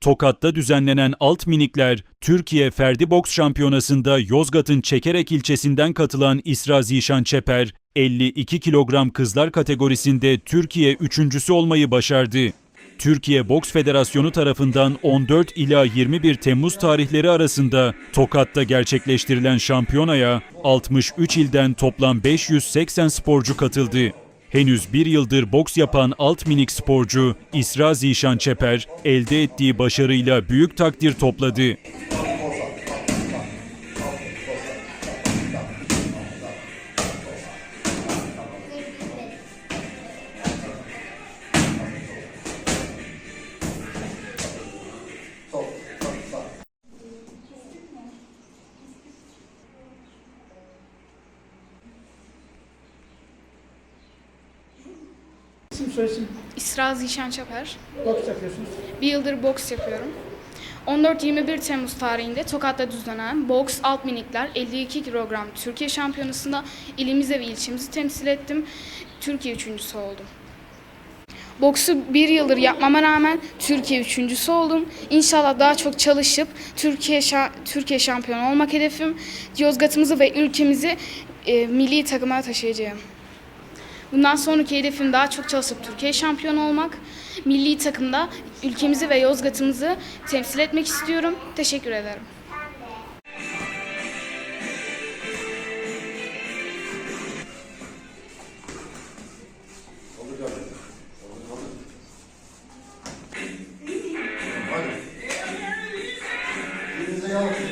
Tokat'ta düzenlenen alt minikler Türkiye Ferdi Boks Şampiyonası'nda Yozgat'ın Çekerek ilçesinden katılan İsra Zişan Çeper, 52 kilogram kızlar kategorisinde Türkiye üçüncüsü olmayı başardı. Türkiye Boks Federasyonu tarafından 14 ila 21 Temmuz tarihleri arasında Tokat'ta gerçekleştirilen şampiyonaya 63 ilden toplam 580 sporcu katıldı. Henüz bir yıldır boks yapan alt minik sporcu İsra Zişan Çeper elde ettiği başarıyla büyük takdir topladı. İsim soyisim İsra Zişan Çaper. boks yapıyorsunuz. Bir yıldır boks yapıyorum. 14-21 Temmuz tarihinde Tokat'ta düzenlenen boks alt minikler 52 kilogram Türkiye şampiyonasında ilimize ve ilçemizi temsil ettim. Türkiye üçüncüsü oldum. Boksu bir yıldır yapmama rağmen Türkiye üçüncüsü oldum. İnşallah daha çok çalışıp Türkiye şa- Türkiye şampiyonu olmak hedefim. Yozgat'ımızı ve ülkemizi e, milli takıma taşıyacağım. Bundan sonraki hedefim daha çok çalışıp Türkiye şampiyonu olmak. Milli takımda ülkemizi ve Yozgat'ımızı temsil etmek istiyorum. Teşekkür ederim. Hadi. Elinize.